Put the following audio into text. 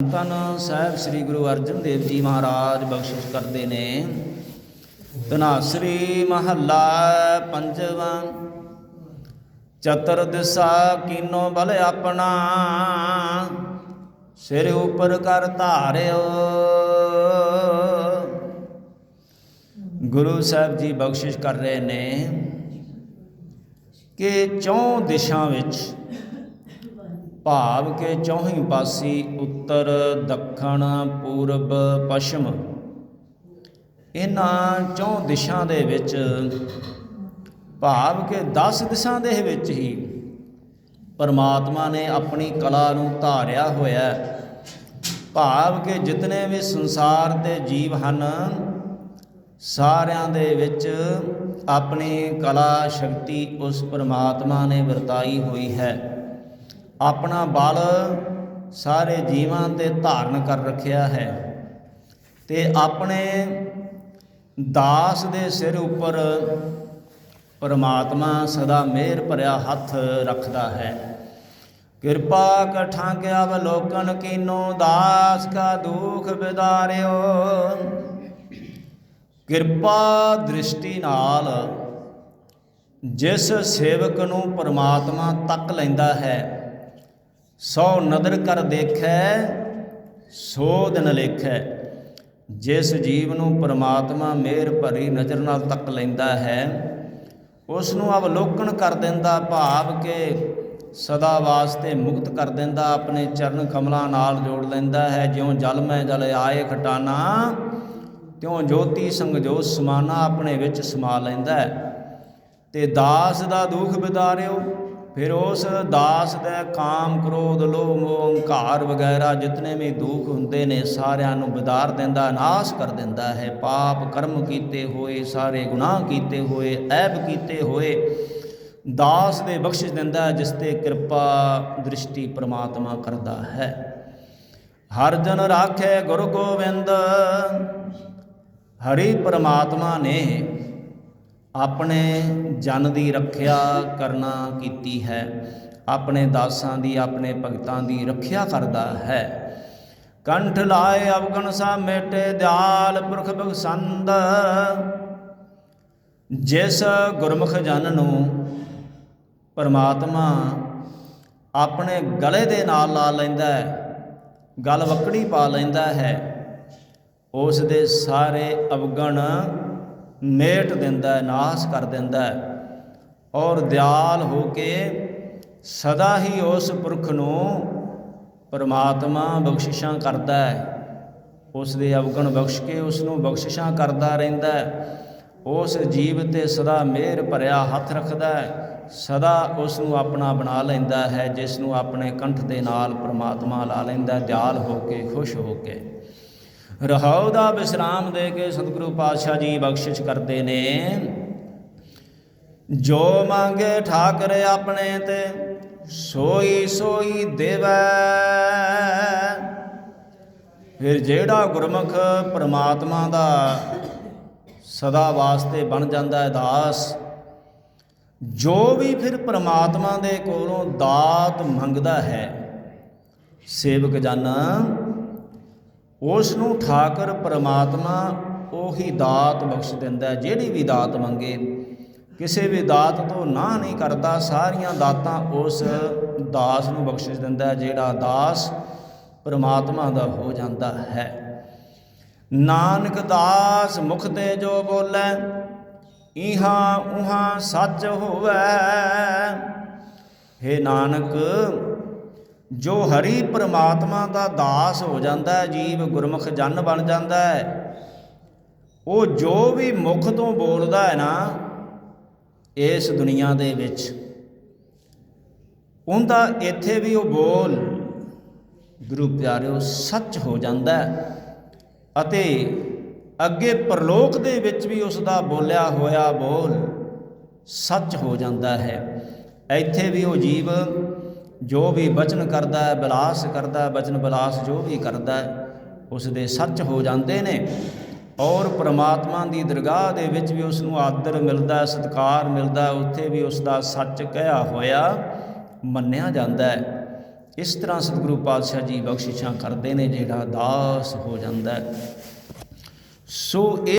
ਤਨ ਸਾਹਿਬ ਸ੍ਰੀ ਗੁਰੂ ਅਰਜਨ ਦੇਵ ਜੀ ਮਹਾਰਾਜ ਬਖਸ਼ਿਸ਼ ਕਰਦੇ ਨੇ। ਤਨਾਸਰੀ ਮਹੱਲਾ ਪੰਜਵਾਂ ਚਤਰ ਦਿਸਾ ਕੀਨੋ ਬਲ ਆਪਣਾ, ਸਿਰ ਉਪਰ ਕਰ ਧਾਰਿਓ। ਗੁਰੂ ਸਾਹਿਬ ਜੀ ਬਖਸ਼ਿਸ਼ ਕਰ ਰਹੇ ਨੇ ਕਿ ਚੌਂ ਦਿਸ਼ਾ ਵਿੱਚ ਭਾਵ ਕੇ ਚੌਹੀਂ ਪਾਸੀ ਉੱਤਰ, ਦੱਖਣ, ਪੂਰਬ, ਪੱਛਮ ਇਹਨਾਂ ਚੌਂ ਦਿਸ਼ਾਂ ਦੇ ਵਿੱਚ ਭਾਵ ਕੇ 10 ਦਿਸ਼ਾਂ ਦੇ ਵਿੱਚ ਹੀ ਪਰਮਾਤਮਾ ਨੇ ਆਪਣੀ ਕਲਾ ਨੂੰ ਧਾਰਿਆ ਹੋਇਆ ਹੈ। ਭਾਵ ਕਿ ਜਿਤਨੇ ਵੀ ਸੰਸਾਰ ਦੇ ਜੀਵ ਹਨ, ਸਾਰਿਆਂ ਦੇ ਵਿੱਚ ਆਪਣੀ ਕਲਾ ਸ਼ਕਤੀ ਉਸ ਪਰਮਾਤਮਾ ਨੇ ਵਰਤਾਈ ਹੋਈ ਹੈ ਆਪਣਾ ਬਲ ਸਾਰੇ ਜੀਵਾਂ ਤੇ ਧਾਰਨ ਕਰ ਰੱਖਿਆ ਹੈ ਤੇ ਆਪਣੇ ਦਾਸ ਦੇ ਸਿਰ ਉੱਪਰ ਪਰਮਾਤਮਾ ਸਦਾ ਮਿਹਰ ਭਰਿਆ ਹੱਥ ਰੱਖਦਾ ਹੈ। ਕਿਰਪਾ ਕਠਾਂ ਕੇ ਅਵਲੋਕਨ ਕੀਨੋ, ਦਾਸ ਕਾ ਦੁਖ ਬਿਦਾਰਿਓ। ਕਿਰਪਾ ਦ੍ਰਿਸ਼ਟੀ ਨਾਲ ਜਿਸ ਸੇਵਕ ਨੂੰ ਪਰਮਾਤਮਾ ਤੱਕ ਲੈਂਦਾ ਹੈ ਸੋ ਨਦਰ ਕਰ ਦੇਖੈ ਸੋ ਦਿਨ ਲੇਖੈ। ਜਿਸ ਜੀਵ ਨੂੰ ਪਰਮਾਤਮਾ ਮਿਹਰ ਭਰੀ ਨਜ਼ਰ ਨਾਲ ਤੱਕ ਲੈਂਦਾ ਹੈ ਉਸ ਨੂੰ ਅਵਲੋਕਨ ਕਰ ਦਿੰਦਾ ਭਾਵ ਕਿ ਸਦਾ ਵਾਸਤੇ ਮੁਕਤ ਕਰ ਦਿੰਦਾ, ਆਪਣੇ ਚਰਨ ਕਮਲਾਂ ਨਾਲ ਜੋੜ ਲੈਂਦਾ ਹੈ। ਜਿਉਂ ਜਲ ਮੈਂ ਜਲ ਆਏ ਖਟਾਨਾ, ਤਿਉਂ ਜੋਤੀ ਸੰਗਜੋਤ ਸਮਾਨਾ ਆਪਣੇ ਵਿੱਚ ਸਮਾ ਲੈਂਦਾ ਹੈ। ਤੇ ਦਾਸ ਦਾ ਦੁੱਖ ਬਿਦਾਰਿਓ ਫਿਰ ਉਸ ਦਾਸ ਦਾ ਕਾਮ ਕ੍ਰੋਧ ਲੋਭ ਹੰਕਾਰ ਵਗੈਰਾ ਜਿਤਨੇ ਵੀ ਦੁੱਖ ਹੁੰਦੇ ਨੇ ਸਾਰਿਆਂ ਨੂੰ ਬਿਦਾਰ ਦਿੰਦਾ ਨਾਸ਼ ਕਰ ਦਿੰਦਾ ਹੈ। ਪਾਪ ਕਰਮ ਕੀਤੇ ਹੋਏ ਸਾਰੇ ਗੁਨਾਹ ਕੀਤੇ ਹੋਏ ਐਬ ਕੀਤੇ ਹੋਏ ਦਾਸ ਦੇ ਬਖਸ਼ਿਸ਼ ਦਿੰਦਾ ਹੈ, ਜਿਸ ਤੇ ਕਿਰਪਾ ਦ੍ਰਿਸ਼ਟੀ ਪ੍ਰਮਾਤਮਾ ਕਰਦਾ ਹੈ। ਹਰ ਜਨ ਰਾਖੇ ਗੁਰੂ ਗੋਬਿੰਦ ਹਰੀ ਪ੍ਰਮਾਤਮਾ ਨੇ ਆਪਣੇ ਜਨ ਦੀ ਰੱਖਿਆ ਕਰਨਾ ਕੀਤੀ ਹੈ, ਆਪਣੇ ਦਾਸਾਂ ਦੀ, ਆਪਣੇ ਭਗਤਾਂ ਦੀ ਰੱਖਿਆ ਕਰਦਾ ਹੈ। ਕੰਠ ਲਾਏ ਅਵਗਣ ਸਾ ਮੇਟੇ ਦਿਆਲ ਪੁਰਖ ਬਖਸੰਦ। ਜਿਸ ਗੁਰਮੁਖ ਜਨ ਨੂੰ ਪਰਮਾਤਮਾ ਆਪਣੇ ਗਲੇ ਦੇ ਨਾਲ ਲਾ ਲੈਂਦਾ ਹੈ, ਗਲ ਵਕੜੀ ਪਾ ਲੈਂਦਾ ਹੈ, ਉਸ ਦੇ ਸਾਰੇ ਅਵਗਣ ਮੇਟ ਦਿੰਦਾ ਹੈ, ਨਾਸ਼ ਕਰ ਦਿੰਦਾ ਹੈ ਔਰ ਦਿਆਲ ਹੋ ਕੇ ਸਦਾ ਹੀ ਉਸ ਪੁਰਖ ਨੂੰ ਪਰਮਾਤਮਾ ਬਖਸ਼ਿਸ਼ਾਂ ਕਰਦਾ ਹੈ। ਉਸ ਦੇ ਅਵਗਣ ਬਖਸ਼ ਕੇ ਉਸ ਨੂੰ ਬਖਸ਼ਿਸ਼ਾਂ ਕਰਦਾ ਰਹਿੰਦਾ ਹੈ। ਉਸ ਜੀਵ ਤੇ ਸਦਾ ਮਿਹਰ ਭਰਿਆ ਹੱਥ ਰੱਖਦਾ ਹੈ। ਸਦਾ ਉਸ ਨੂੰ ਆਪਣਾ ਬਣਾ ਲੈਂਦਾ ਹੈ, ਜਿਸ ਨੂੰ ਆਪਣੇ ਕੰਠ ਦੇ ਨਾਲ ਪਰਮਾਤਮਾ ਲਾ ਲੈਂਦਾ ਦਿਆਲ ਹੋ ਕੇ, ਖੁਸ਼ ਹੋ ਕੇ। ਰਹਾਉ ਦਾ ਵਿਸਰਾਮ ਦੇ ਕੇ ਸਤਿਗੁਰੂ ਪਾਤਸ਼ਾਹ ਜੀ ਬਖਸ਼ਿਸ਼ ਕਰਦੇ ਨੇ। ਜੋ ਮੰਗੇ ਠਾਕਰ ਆਪਣੇ ਤੇ, ਸੋਈ ਸੋਈ ਦੇਵੈ। ਫਿਰ ਜਿਹੜਾ ਗੁਰਮੁਖ ਪ੍ਰਮਾਤਮਾ ਦਾ ਸਦਾ ਵਾਸਤੇ ਬਣ ਜਾਂਦਾ ਹੈ ਦਾਸ, ਜੋ ਵੀ ਫਿਰ ਪ੍ਰਮਾਤਮਾ ਦੇ ਕੋਲੋਂ ਦਾਤ ਮੰਗਦਾ ਹੈ, ਸੇਵਕ ਜਨ ਉਸ ਨੂੰ ਠਾਕਰ ਪਰਮਾਤਮਾ ਉਹੀ ਦਾਤ ਬਖਸ਼ ਦਿੰਦਾ ਜਿਹੜੀ ਵੀ ਦਾਤ ਮੰਗੇ। ਕਿਸੇ ਵੀ ਦਾਤ ਤੋਂ ਨਾ ਨਹੀਂ ਕਰਦਾ, ਸਾਰੀਆਂ ਦਾਤਾਂ ਉਸ ਦਾਸ ਨੂੰ ਬਖਸ਼ਿਸ਼ ਦਿੰਦਾ ਜਿਹੜਾ ਦਾਸ ਪਰਮਾਤਮਾ ਦਾ ਹੋ ਜਾਂਦਾ ਹੈ। ਨਾਨਕ ਦਾਸ ਮੁਖ ਤੇ ਜੋ ਬੋਲੇ, ਇਹਾਂ ਉਹਾਂ ਸੱਚ ਹੋਵੇ। हे ਨਾਨਕ ਜੋ ਹਰੀ ਪ੍ਰਮਾਤਮਾ ਦਾ ਦਾਸ ਹੋ ਜਾਂਦਾ ਹੈ, ਜੀਵ ਗੁਰਮੁਖ ਜਨ ਬਣ ਜਾਂਦਾ ਹੈ, ਉਹ ਜੋ ਵੀ ਮੁਖ ਤੋਂ ਬੋਲਦਾ ਹੈ ਨਾ, ਇਸ ਦੁਨੀਆ ਦੇ ਵਿੱਚ। ਉਹਦਾ ਇੱਥੇ ਵੀ ਉਹ ਬੋਲ, ਗੁਰੂ ਪਿਆਰਿਓ, ਸੱਚ ਹੋ ਜਾਂਦਾ ਹੈ। ਅਤੇ ਅੱਗੇ ਪ੍ਰਲੋਕ ਦੇ ਵਿੱਚ ਵੀ ਉਸ ਦਾ ਬੋਲਿਆ ਹੋਇਆ ਬੋਲ ਸੱਚ ਹੋ ਜਾਂਦਾ ਹੈ। ਇੱਥੇ ਵੀ ਉਹ ਜੀਵ ਜੋ ਵੀ ਬਚਨ ਕਰਦਾ ਹੈ, ਬਿਲਾਸ ਕਰਦਾ ਹੈ, ਬਚਨ ਬਿਲਾਸ ਜੋ ਵੀ ਕਰਦਾ ਹੈ ਉਸ ਦੇ ਸੱਚ ਹੋ ਜਾਂਦੇ ਨੇ ਔਰ ਪ੍ਰਮਾਤਮਾ ਦੀ ਦਰਗਾਹ ਦੇ ਵਿੱਚ ਵੀ ਉਸ ਨੂੰ ਆਦਰ ਮਿਲਦਾ ਸਤਿਕਾਰ ਮਿਲਦਾ ਉੱਥੇ ਵੀ ਉਸ ਦਾ ਸੱਚ ਕਹਿਆ ਹੋਇਆ ਮੰਨਿਆ ਜਾਂਦਾ ਹੈ। ਇਸ ਤਰ੍ਹਾਂ ਸਤਿਗੁਰੂ ਪਾਤਸ਼ਾਹ ਜੀ ਬਖਸ਼ਿਸ਼ਾਂ ਕਰਦੇ ਨੇ, ਜਿਹੜਾ ਦਾਸ ਹੋ ਜਾਂਦਾ ਸੋ ਇਹ